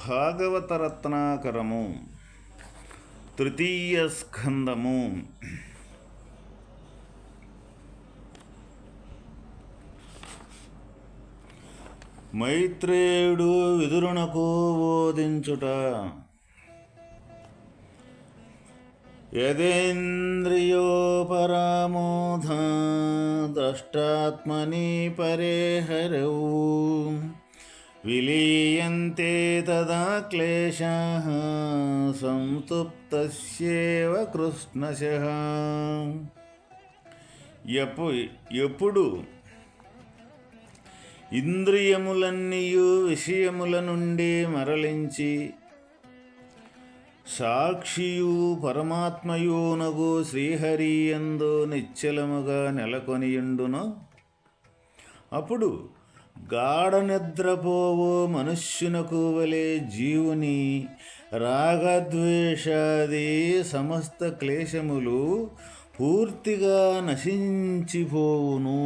భాగవతరత్నాకరము తృతీయ స్కందము. మైత్రేయుడు విదురునకు బోధించుట యదేంద్రియోపరామోధ ద్రష్టాత్మని పరే హరవు విలీయంతే తదా క్లేశాः సంతుప్తస్యేవ కృష్ణశ ఎప్పు ఎప్పుడు? ఇంద్రియములన్నీయు విషయముల నుండి మరలించి సాక్షియు పరమాత్మయునగు శ్రీహరియందు నిశ్చలముగా నెలకొనియుండును? అప్పుడు గాఢ నిద్రపోవు మనుష్యునకు వలె జీవుని రాగద్వేషాది సమస్త క్లేశములు పూర్తిగా నశించిపోవును.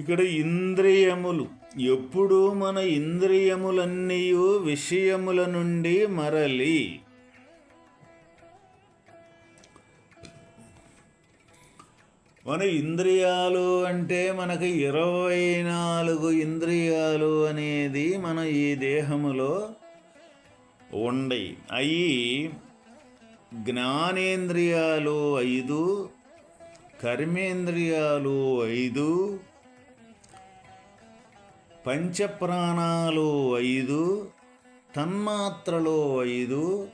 ఇక్కడ ఇంద్రియములు ఎప్పుడు మన ఇంద్రియములన్నీ విషయముల నుండి మరలి మన ఇంద్రియాలు అంటే మనకి ఇరవై నాలుగు ఇంద్రియాలు అనేది మన ఈ దేహములో ఉండయి. అవి జ్ఞానేంద్రియాలు ఐదు కర్మేంద్రియాలు ఐదు పంచప్రాణాలు ఐదు తన్మాత్రలు ఐదు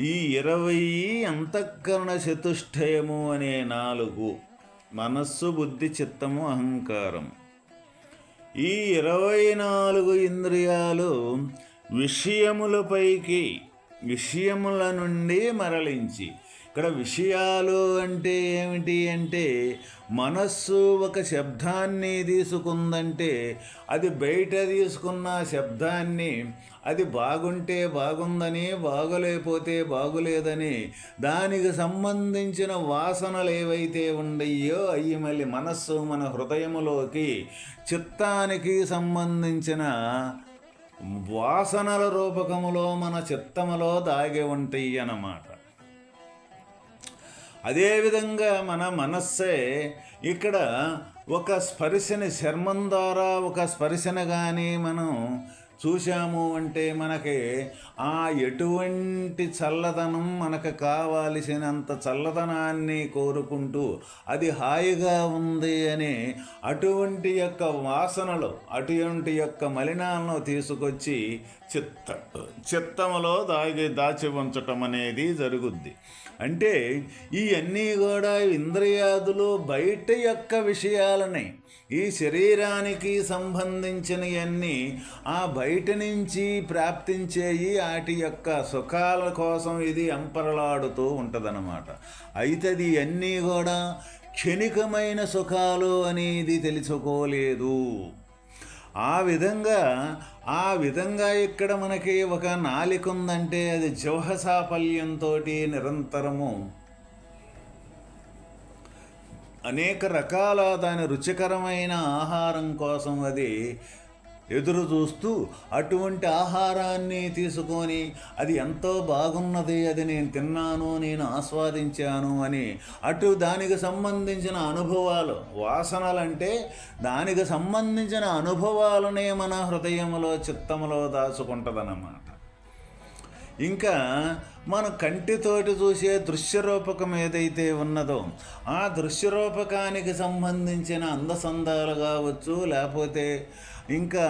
ఈ ఇరవై అంతఃకరణ చతుష్టయము అనే నాలుగు మనస్సు బుద్ధి చిత్తము అహంకారం. ఈ ఇరవై నాలుగు ఇంద్రియాలు విషయములపైకి విషయముల నుండి మరలించి ఇక్కడ విషయాలు అంటే ఏమిటి అంటే మనస్సు ఒక శబ్దాన్ని తీసుకుందంటే అది బయట తీసుకున్న శబ్దాన్ని అది బాగుంటే బాగుందని బాగలేకపోతే బాగులేదని దానికి సంబంధించిన వాసనలు ఏవైతే ఉండయో అవి మళ్ళీ మనస్సు మన హృదయములోకి చిత్తానికి సంబంధించిన వాసనల రూపకములో మన చిత్తములో దాగి ఉంటాయి అన్నమాట. అదేవిధంగా మన మనస్సే ఇక్కడ ఒక స్పర్శని చర్మం ద్వారా ఒక స్పర్శన కానీ మనం చూశాము అంటే మనకి ఆ ఎటువంటి చల్లదనం మనకు కావాల్సినంత చల్లదనాన్ని కోరుకుంటూ అది హాయిగా ఉంది అని అటువంటి యొక్క వాసనలు అటువంటి యొక్క మలినాలను తీసుకొచ్చి చిత్త చిత్తములో దాగి దాచి ఉంచటం అనేది జరుగుద్ది. అంటే ఇవన్నీ కూడా ఇంద్రియాదులు బయట యొక్క విషయాలని. ఈ శరీరానికి సంబంధించినవన్నీ ఆ బయట నుంచి ప్రాప్తించేయి వాటి యొక్క సుఖాల కోసం ఇది అంపరలాడుతూ ఉంటుందన్నమాట. అయితే అది అన్నీ కూడా క్షణికమైన సుఖాలు అనేది తెలుసుకోలేదు. ఆ విధంగా ఆ విధంగా ఇక్కడ మనకి ఒక నాలిక ఉందంటే అది జవహ సాఫల్యంతో నిరంతరము. అనేక రకాల దాని రుచికరమైన ఆహారం కోసం అది ఎదురు చూస్తూ అటువంటి ఆహారాన్ని తీసుకొని అది ఎంతో బాగున్నది అది నేను తిన్నాను నేను ఆస్వాదించాను అని అటు దానికి సంబంధించిన అనుభవాలు వాసనలంటే దానికి సంబంధించిన అనుభవాలనే మన హృదయంలో చిత్తములో దాచుకుంటుందన్నమాట. ఇంకా మన కంటితోటి చూసే దృశ్యరూపకం ఏదైతే ఉన్నదో ఆ దృశ్యరూపకానికి సంబంధించిన అందసందాలు కావచ్చు లేకపోతే ఇంకా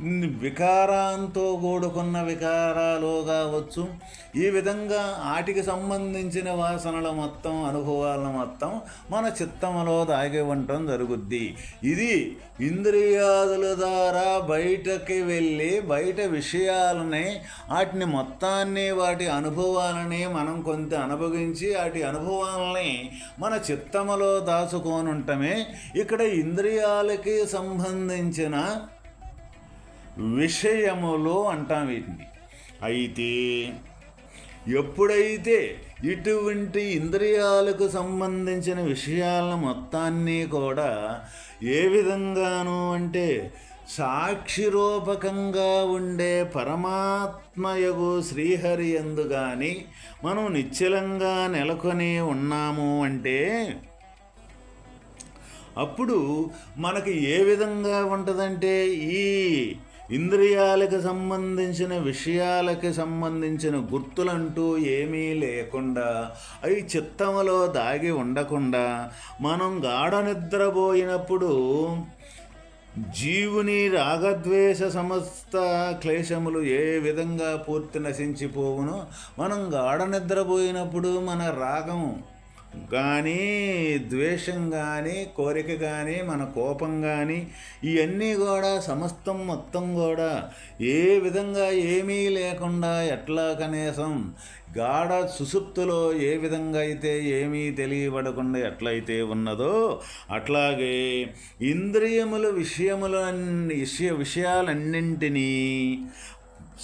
వికారాంతో కూడుకున్న వికారాలు కావచ్చు ఈ విధంగా వాటికి సంబంధించిన వాసనల మొత్తం అనుభవాలను మొత్తం మన చిత్తములో దాగి ఉండటం జరుగుద్ది. ఇది ఇంద్రియాదుల ద్వారా బయటకి వెళ్ళి బయట విషయాలని వాటిని మొత్తాన్ని వాటి అనుభవాలని మనం కొంత అనుభవించి వాటి అనుభవాలని మన చిత్తములో దాచుకొని ఉండటమే ఇక్కడ ఇంద్రియాలకి సంబంధించిన విషయములు అంటాం వీటిని. అయితే ఎప్పుడైతే ఇటువంటి ఇంద్రియాలకు సంబంధించిన విషయాలను మొత్తాన్ని కూడా ఏ విధంగాను అంటే సాక్షిరూపకంగా ఉండే పరమాత్మయగు శ్రీహరి ఎందు కానీ మనం నిశ్చలంగా నెలకొని ఉన్నాము అంటే అప్పుడు మనకి ఏ విధంగా ఉంటుందంటే ఈ ఇంద్రియాలకు సంబంధించిన విషయాలకి సంబంధించిన గుర్తులంటూ ఏమీ లేకుండా అవి చిత్తములో దాగి ఉండకుండా మనం గాఢ నిద్రపోయినప్పుడు జీవుని రాగద్వేష సమస్త క్లేశములు ఏ విధంగా పూర్తి నశించిపోవునో మనం గాఢ నిద్రపోయినప్పుడు మన రాగం కానీ ద్వేషం కానీ కోరిక కానీ మన కోపం కానీ ఇవన్నీ కూడా సమస్తం మొత్తం కూడా ఏ విధంగా ఏమీ లేకుండా ఎట్లా కనీసం గాఢ సుసుప్తులో ఏ విధంగా అయితే ఏమీ తెలియబడకుండా ఎట్లయితే ఉన్నదో అట్లాగే ఇంద్రియముల విషయముల విషయ విషయాలన్నింటినీ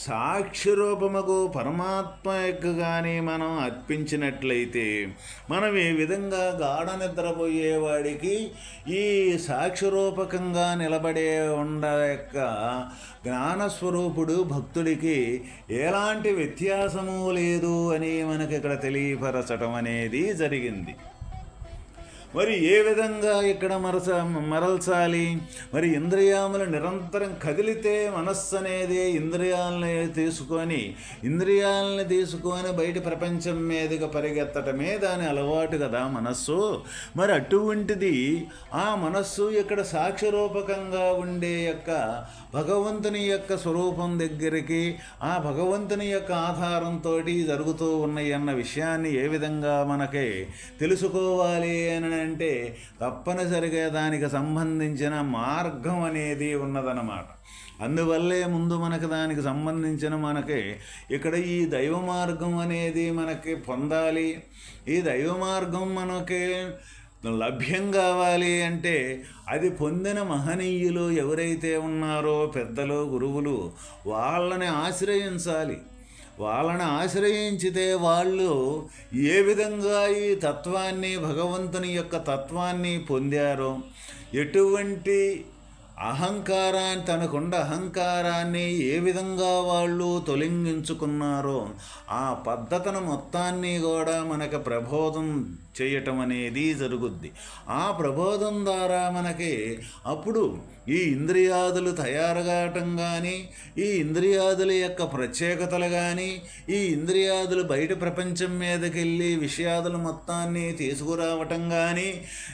సాక్షిరూపముకు పరమాత్మకు కానీ మనం అర్పించినట్లయితే మనం ఈ విధంగా గాఢ నిద్రపోయేవాడికి ఈ సాక్షిరూపకంగా నిలబడే ఉండ యొక్క జ్ఞానస్వరూపుడు భక్తుడికి ఎలాంటి వ్యత్యాసము లేదు అని మనకి ఇక్కడ తెలియపరచటం అనేది జరిగింది. మరి ఏ విధంగా ఇక్కడ మరస మరల్చాలి? మరి ఇంద్రియాములు నిరంతరం కదిలితే మనస్సు అనేది ఇంద్రియాలని తీసుకొని ఇంద్రియాలని తీసుకొని బయట ప్రపంచం మీదుగా పరిగెత్తటమే దాని అలవాటు కదా మనస్సు. మరి అటువంటిది ఆ మనస్సు ఇక్కడ సాక్షిరూపకంగా ఉండే యొక్క భగవంతుని యొక్క స్వరూపం దగ్గరికి ఆ భగవంతుని యొక్క ఆధారంతో జరుగుతూ ఉన్నాయి అన్న విషయాన్ని ఏ విధంగా మనకి తెలుసుకోవాలి అని అంటే తప్పనిసరిగా దానికి సంబంధించిన మార్గం అనేది ఉన్నదన్నమాట. అందువల్లే ముందు మనకు దానికి సంబంధించిన మనకి ఇక్కడ ఈ దైవ మార్గం అనేది మనకి పొందాలి. ఈ దైవ మార్గం మనకి లభ్యం కావాలి అంటే అది పొందిన మహనీయులు ఎవరైతే ఉన్నారో పెద్దలు గురువులు వాళ్ళని ఆశ్రయించాలి. వాళ్ళని ఆశ్రయించితే వాళ్ళు ఏ విధంగా ఈ తత్వాన్ని భగవంతుని యొక్క తత్వాన్ని పొందారో ఎటువంటి అహంకారాన్ని తనకుండ అహంకారాన్ని ఏ విధంగా వాళ్ళు తొలగించుకున్నారో ఆ పద్ధతిని మొత్తాన్ని కూడా మనకు ప్రబోధం చేయటం అనేది జరుగుద్ది. ఆ ప్రబోధం ద్వారా మనకి అప్పుడు ఈ ఇంద్రియాదులు తయారు కావటం కానీ ఈ ఇంద్రియాదుల యొక్క ప్రత్యేకతలు కానీ ఈ ఇంద్రియాదులు బయట ప్రపంచం మీదకెళ్ళి విషయాదులు మొత్తాన్ని తీసుకురావటం కానీ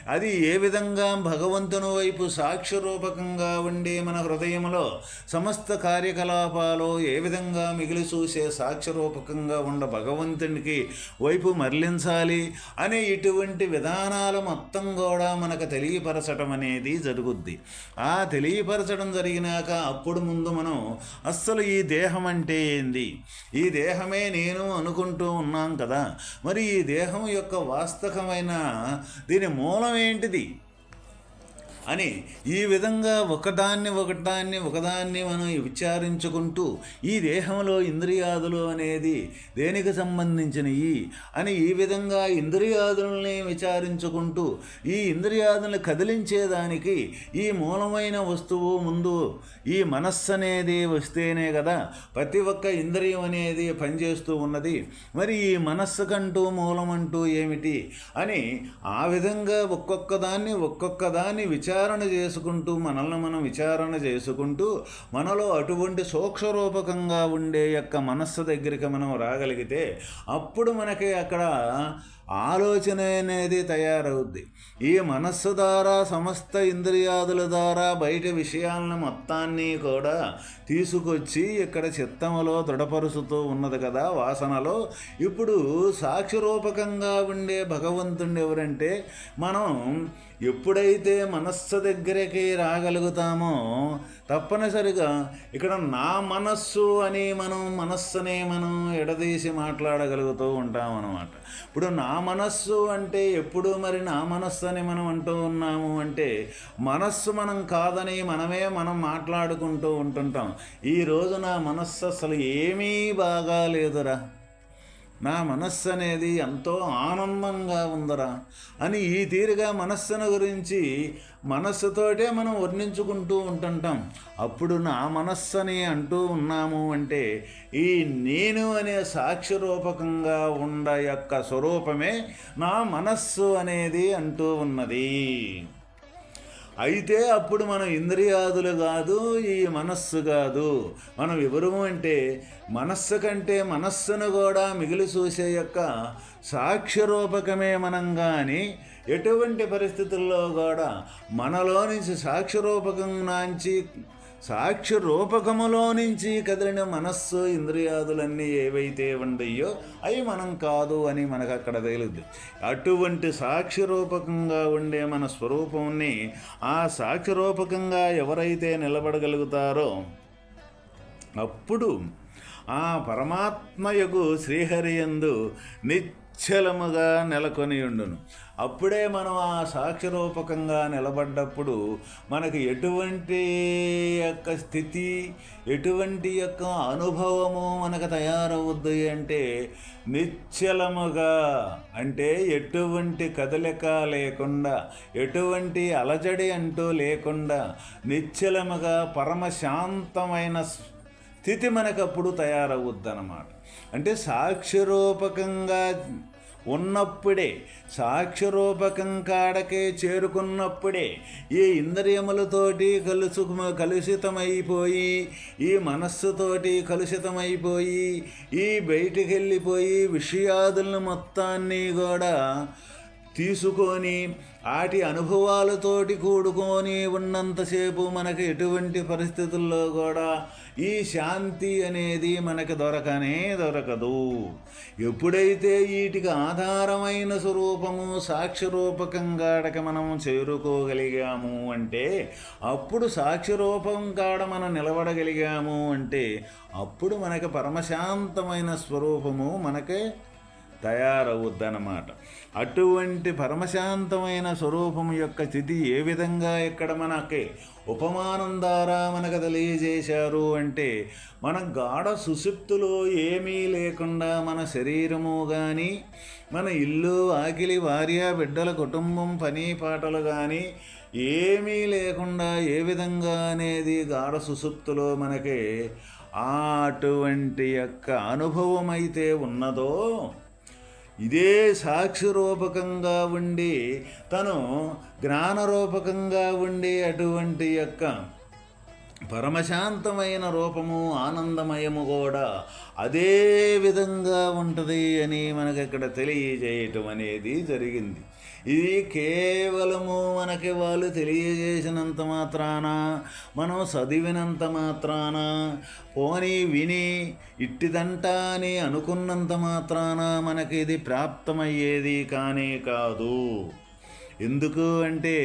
అది ఏ విధంగా భగవంతుని వైపు సాక్ష్యరూపకంగా ఉండి మన హృదయంలో సమస్త కార్యకలాపాలు ఏ విధంగా మిగిలి చూసే సాక్ష్యరూపకంగా ఉండ భగవంతునికి వైపు మరలించాలి అనే ఇటువంటి విధానాలు మొత్తం కూడా మనకు తెలియపరచటం అనేది జరుగుద్ది. ఆ తెలియపరచడం జరిగినాక అప్పుడు ముందు మనం అస్సలు ఈ దేహం అంటే ఏంది? ఈ దేహమే నేను అనుకుంటూ ఉన్నాం కదా. మరి ఈ దేహం యొక్క వాస్తవమైన దీని మూలం ఏంటిది? అని ఈ విధంగా ఒకదాన్ని ఒకదాన్ని ఒకదాన్ని మనం విచారించుకుంటూ ఈ దేహంలో ఇంద్రియాదులు అనేది దేనికి సంబంధించినవి అని ఈ విధంగా ఇంద్రియాదుల్ని విచారించుకుంటూ ఈ ఇంద్రియాదుల్ని కదిలించేదానికి ఈ మూలమైన వస్తువు ముందు ఈ మనస్సు అనేది వస్తేనే కదా ప్రతి ఒక్క ఇంద్రియం అనేది పనిచేస్తూ ఉన్నది. మరి ఈ మనస్సు కంటూ మూలమంటూ ఏమిటి అని ఆ విధంగా ఒక్కొక్క దాన్ని ఒక్కొక్క దాన్ని విచార విచారణ చేసుకుంటూ మనల్ని మనం విచారణ చేసుకుంటూ మనలో అటువంటి సూక్ష్మరూపకంగా ఉండే యొక్క మనస్సు దగ్గరికి మనం రాగలిగితే అప్పుడు మనకి అక్కడ ఆలోచన అనేది తయారవుద్ది. ఈ మనస్సు ద్వారా సమస్త ఇంద్రియాదుల ద్వారా బయట విషయాలను మొత్తాన్ని కూడా తీసుకొచ్చి ఇక్కడ చిత్తములో దృఢపరుచుతూ ఉన్నది కదా వాసనలో. ఇప్పుడు సాక్షిరూపకంగా ఉండే భగవంతుడు ఎవరంటే మనం ఎప్పుడైతే మనస్సు దగ్గరికి రాగలుగుతామో తప్పనిసరిగా ఇక్కడ నా మనస్సు అని మనం మనస్సునే మనం ఎడదీసి మాట్లాడగలుగుతూ ఉంటాం అన్నమాట ఇప్పుడు నా మనస్సు అంటే ఎప్పుడు మరి నా మనస్సు అని మనం అంటూ ఉన్నాము అంటే మనస్సు మనం కాదని మనమే మనం మాట్లాడుకుంటూ ఉంటుంటాం. ఈరోజు నా మనస్సు అసలు ఏమీ బాగాలేదురా. నా మనస్సు అనేది ఎంతో ఆనందంగా ఉందరా అని ఈ తీరుగా మనస్సును గురించి మనస్సుతోటే మనం వర్ణించుకుంటూ ఉంటుంటాం. అప్పుడు నా మనస్సుని అంటూ ఉన్నాము అంటే ఈ నేను అనే సాక్షి రూపకంగా ఉండ యొక్క స్వరూపమే నా మనస్సు అనేది అంటూ ఉన్నది. అయితే అప్పుడు మనం ఇంద్రియాదులు కాదు ఈ మనస్సు కాదు. మనం ఎవరు అంటే మనస్సు కంటే మనస్సును కూడా మిగిలి చూసే యొక్క సాక్ష్యరూపకమే మనం కానీ ఎటువంటి పరిస్థితుల్లో కూడా మనలో నుంచి సాక్ష్యరూపకం నాంచి సాక్షి రూపకములో నుంచి కదిలిన మనస్సు ఇంద్రియాదులన్నీ ఏవైతే ఉండయో అవి మనం కాదు అని మనకు అక్కడ తేలుద్ది. అటువంటి సాక్షి రూపకంగా ఉండే మన స్వరూపంని ఆ సాక్షి రూపకంగా ఎవరైతే నిలబడగలుగుతారో అప్పుడు ఆ పరమాత్మయకు శ్రీహరియందు నిశ్చలముగా నెలకొని ఉండును. అప్పుడే మనం ఆ సాక్షిరూపకంగా నిలబడ్డప్పుడు మనకు ఎటువంటి యొక్క స్థితి ఎటువంటి యొక్క అనుభవము మనకు తయారవుద్ది అంటే నిశ్చలముగా అంటే ఎటువంటి కదలిక లేకుండా ఎటువంటి అలజడి అంటూ లేకుండా నిశ్చలముగా పరమశాంతమైన స్థితి మనకప్పుడు తయారవుద్దన్నమాట. అంటే సాక్షిరూపకంగా ఉన్నప్పుడే సాక్ష్యరూపకం కాడకే చేరుకున్నప్పుడే ఈ ఇంద్రియములతోటి కలుసు కలుషితమైపోయి ఈ మనస్సుతోటి కలుషితమైపోయి ఈ బయటికి వెళ్ళిపోయి విషయాదులను మొత్తాన్ని కూడా తీసుకొని ఆటి అనుభవాలతోటి కూడుకొని ఉన్నంతసేపు మనకు ఎటువంటి పరిస్థితుల్లో కూడా ఈ శాంతి అనేది మనకు దొరకనే దొరకదు. ఎప్పుడైతే వీటికి ఆధారమైన స్వరూపము సాక్షిరూపకంగాడక మనం చేరుకోగలిగాము అంటే అప్పుడు సాక్షిరూపం కాడ మనం నిలబడగలిగాము అంటే అప్పుడు మనకు పరమశాంతమైన స్వరూపము మనకే తయారవుద్దన్నమాట. అటువంటి పరమశాంతమైన స్వరూపం యొక్క స్థితి ఏ విధంగా ఇక్కడ మనకి ఉపమానం ద్వారా మనకు తెలియజేశారు అంటే మన గాఢ సుశుప్తులో ఏమీ లేకుండా మన శరీరము కానీ మన ఇల్లు ఆకిలి భార్య బిడ్డల కుటుంబం పని పాటలు కానీ ఏమీ లేకుండా ఏ విధంగా అనేది గాఢ సుసుప్తులో మనకి అటువంటి యొక్క అనుభవం అయితే ఉన్నదో ఇదే సాక్షిరూపకంగా ఉండి తను జ్ఞానరూపకంగా ఉండి అటువంటి యొక్క పరమశాంతమైన రూపము ఆనందమయము కూడా అదే విధంగా ఉంటుంది అని మనకి ఇక్కడ తెలియజేయటం అనేది జరిగింది. ఇది కేవలము మనకి వాళ్ళు తెలియజేసినంత మాత్రాన మనం చదివినంత మాత్రాన పోని విని ఇట్టిదంట అని అనుకున్నంత మాత్రాన మనకి ఇది ప్రాప్తమయ్యేది కానే కాదు. ఎందుకు అంటే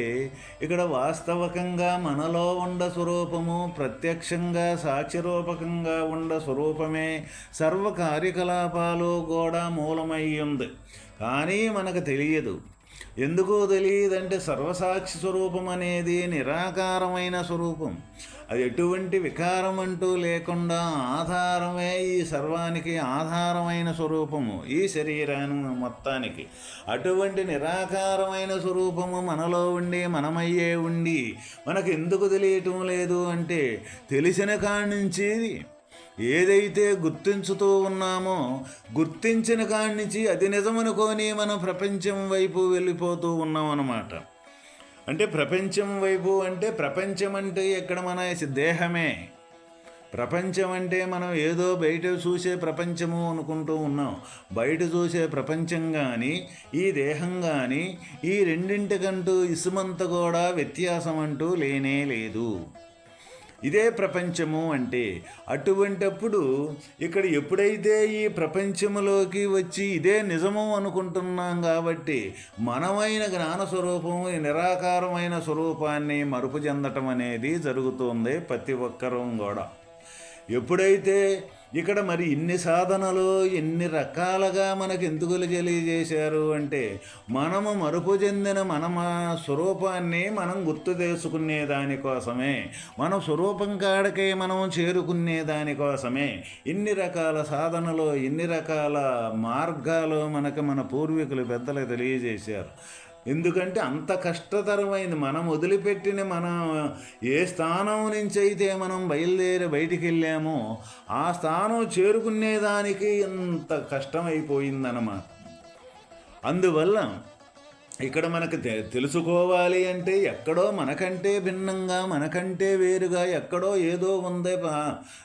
ఇక్కడ వాస్తవకంగా మనలో ఉండ స్వరూపము ప్రత్యక్షంగా సాక్షిరూపకంగా ఉండ స్వరూపమే సర్వ కార్యకలాపాలు కూడా మూలమై ఉంది కానీ మనకు తెలియదు. ఎందుకో తెలియదంటే సర్వసాక్షి స్వరూపం అనేది నిరాకారమైన స్వరూపం. అది ఎటువంటి వికారం అంటూ లేకుండా ఆధారమే ఈ సర్వానికి ఆధారమైన స్వరూపము ఈ శరీరాన్ని మొత్తానికి. అటువంటి నిరాకారమైన స్వరూపము మనలో ఉండి మనమయ్యే ఉండి మనకు ఎందుకు తెలియటం లేదు అంటే తెలిసిన కాడి నుంచి ఏదైతే గుర్తించుతూ ఉన్నామో గుర్తించిన కాడి నుంచి అది నిజమనుకొని మనం ప్రపంచం వైపు వెళ్ళిపోతూ ఉన్నాం అన్నమాట అంటే ప్రపంచం వైపు అంటే ప్రపంచం అంటే ఎక్కడ మన దేహమే. ప్రపంచం అంటే మనం ఏదో బయట చూసే ప్రపంచము అనుకుంటూ ఉన్నాం. బయట చూసే ప్రపంచం కానీ ఈ దేహం కానీ ఈ రెండింటికంటూ ఇసుమంత కూడా వ్యత్యాసం అంటూ లేనే లేదు. ఇదే ప్రపంచము అంటే అటువంటప్పుడు ఇక్కడ ఎప్పుడైతే ఈ ప్రపంచములోకి వచ్చి ఇదే నిజము అనుకుంటున్నాం కాబట్టి మనమైన జ్ఞాన స్వరూపము ఈ నిరాకారమైన స్వరూపాన్ని మరుపు చెందటం అనేది జరుగుతుంది ప్రతి ఒక్కరూ కూడా. ఎప్పుడైతే ఇక్కడ మరి ఇన్ని సాధనలు ఎన్ని రకాలుగా మనకు ఎందుకు తెలియజేశారు అంటే మనము మరుపు చెందిన మన స్వరూపాన్ని మనం గుర్తు చేసుకునే దానికోసమే మన స్వరూపం కాడకే మనం చేరుకునే దానికోసమే ఇన్ని రకాల సాధనలు ఇన్ని రకాల మార్గాలు మనకు మన పూర్వీకులు పెద్దలు తెలియజేశారు. ఎందుకంటే అంత కష్టతరమైంది. మనం వదిలిపెట్టిన మన ఏ స్థానం నుంచి అయితే మనం బయలుదేరి బయటికి వెళ్ళామో ఆ స్థానం చేరుకునేదానికి ఇంత కష్టమైపోయిందన్నమాట. అందువల్ల ఇక్కడ మనకు తెలుసుకోవాలి అంటే ఎక్కడో మనకంటే భిన్నంగా మనకంటే వేరుగా ఎక్కడో ఏదో ఉందే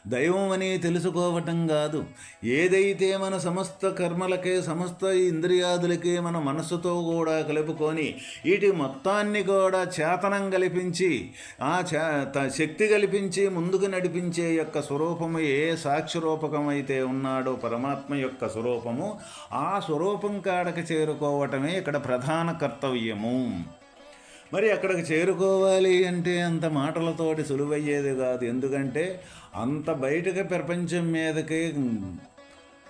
దైవం అని తెలుసుకోవటం కాదు. ఏదైతే మన సమస్త కర్మలకే సమస్త ఇంద్రియాదులకి మన మనస్సుతో కూడా కలుపుకొని వీటి మొత్తాన్ని కూడా చేతనం కల్పించి ఆ శక్తి కల్పించి ముందుకు నడిపించే యొక్క స్వరూపము ఏ సాక్షి రూపకం అయితే ఉన్నాడో పరమాత్మ యొక్క స్వరూపము ఆ స్వరూపం కాడకి చేరుకోవటమే ఇక్కడ ప్రధాన కర్తవ్యము. మరి అక్కడికి చేరుకోవాలి అంటే అంత మాటలతోటి సులువయ్యేది కాదు. ఎందుకంటే అంత బయటకి ప్రపంచం మీదకి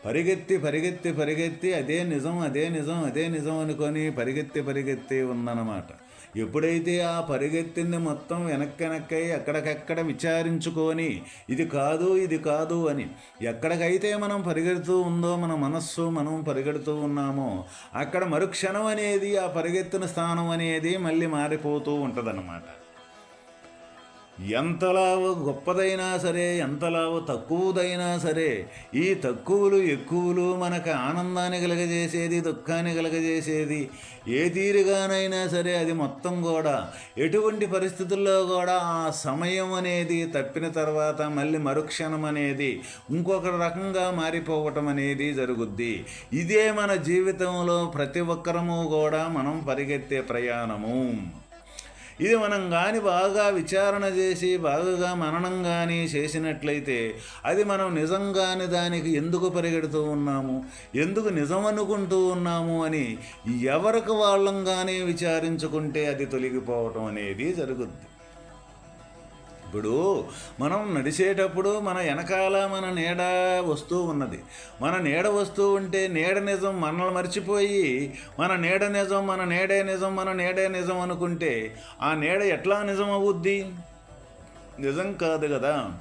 పరిగెత్తి పరిగెత్తి పరిగెత్తి అదే నిజం అదే నిజం అదే నిజం అనుకొని పరిగెత్తి పరిగెత్తి ఉందన్నమాట. ఎప్పుడైతే ఆ పరిగెత్తింది మొత్తం వెనక్కెనక్కై ఎక్కడికెక్కడ విచారించుకొని ఇది కాదు ఇది కాదు అని ఎక్కడికైతే మనం పరిగెడుతూ ఉందో మన మనస్సు మనం పరిగెడుతూ ఉన్నామో అక్కడ మరుక్షణం అనేది ఆ పరిగెత్తిన స్థానం అనేది మళ్ళీ మారిపోతూ ఉంటుందన్నమాట. ఎంతలావు గొప్పదైనా సరే ఎంతలావు తక్కువదైనా సరే ఈ తక్కువలు ఎక్కువలు మనకు ఆనందాన్ని కలగజేసేది దుఃఖాన్ని కలగజేసేది. ఏ తీరుగానైనా సరే అది మొత్తం కూడా ఎటువంటి పరిస్థితుల్లో కూడా ఆ సమయం అనేది తప్పిన తర్వాత మళ్ళీ మరుక్షణం అనేది ఇంకొక రకంగా మారిపోవటం అనేది జరుగుద్ది. ఇదే మన జీవితంలో ప్రతి ఒక్కరము కూడా మనం పరిగెత్తే ప్రయాణము. ఇది మనం కానీ బాగా విచారణ చేసి బాగా మననం కానీ చేసినట్లయితే అది మనం నిజంగానే దానికి ఎందుకు పరిగెడుతూ ఉన్నాము? ఎందుకు నిజం అనుకుంటూ ఉన్నాము అని ఎవరికి వాళ్ళంగానే విచారించుకుంటే అది తొలగిపోవటం అనేది జరుగుద్ది. ఇప్పుడు మనం నడిచేటప్పుడు మన వెనకాల మన నీడ వస్తూ ఉన్నది. మన నీడ వస్తూ ఉంటే నీడ నిజం మనల్ని మర్చిపోయి మన నీడ నిజం మన నీడే నిజం మన నీడే నిజం అనుకుంటే ఆ నీడ ఎట్లా నిజం అవుద్ది నిజం కాదు కదా.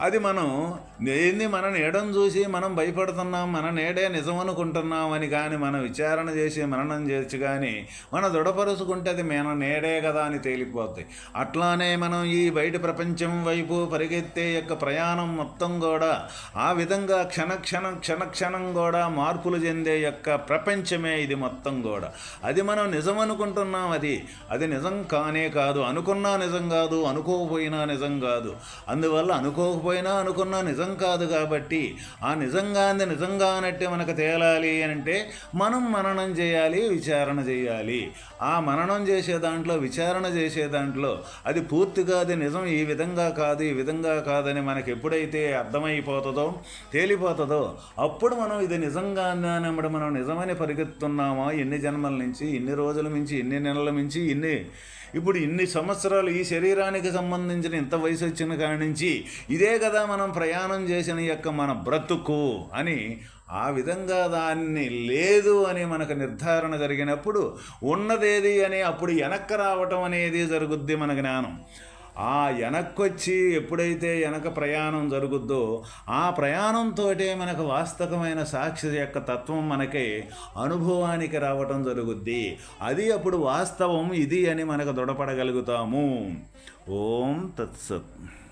అది మనం ఏంది మన నీడను చూసి మనం భయపడుతున్నాం మన నేడే నిజం అనుకుంటున్నాం అని కానీ మనం విచారణ చేసి మననం చేసి కానీ మన దృఢపరుచుకుంటే అది మన నేడే కదా అని తేలిపోతాయి అట్లానే మనం ఈ బయట ప్రపంచం వైపు పరిగెత్తే యొక్క ప్రయాణం మొత్తం కూడా ఆ విధంగా క్షణక్షణం క్షణక్షణం కూడా మార్పులు చెందే యొక్క ప్రపంచమే ఇది మొత్తం కూడా. అది మనం నిజం అనుకుంటున్నాం అది. అది నిజం కానే కాదు. అనుకున్నా నిజం కాదు. అనుకోకపోయినా నిజం కాదు. అందువల్ల అనుకోకపోయినా పోయినా అనుకున్నా నిజం కాదు కాబట్టి ఆ నిజంగా అంది నిజంగా అన్నట్టే మనకు తేలాలి అంటే మనం మననం చేయాలి విచారణ చేయాలి. ఆ మననం చేసే దాంట్లో విచారణ చేసే దాంట్లో అది పూర్తిగా అది నిజం ఈ విధంగా కాదు ఈ విధంగా కాదని మనకి ఎప్పుడైతే అర్థమైపోతుందో తేలిపోతుందో అప్పుడు మనం ఇది నిజంగా అన్నప్పుడు మనం నిజమని పరిగెత్తున్నామా? ఎన్ని జన్మల నుంచి ఎన్ని రోజుల నుంచి ఎన్ని నెలల నుంచి ఎన్ని ఇప్పుడు ఇన్ని సంవత్సరాలు ఈ శరీరానికి సంబంధించిన ఇంత వయసు వచ్చిన కాడి నుంచి ఇదే కదా మనం ప్రయాణం చేసిన యొక్క మన బ్రతుకు అని ఆ విధంగా దాన్ని లేదు అని మనకు నిర్ధారణ జరిగినప్పుడు ఉన్నదేది అని అప్పుడు వెనక్కి రావటం అనేది జరుగుద్ది మన జ్ఞానం. ఆ వెనక్కొచ్చి ఎప్పుడైతే వెనక ప్రయాణం జరుగుద్దో ఆ ప్రయాణంతో మనకు వాస్తవమైన సాక్షి యొక్క తత్వం మనకి అనుభవానికి రావటం జరుగుద్ది. అది అప్పుడు వాస్తవం ఇది అని మనకు దృఢపడగలుగుతాము. ఓం తత్సత్.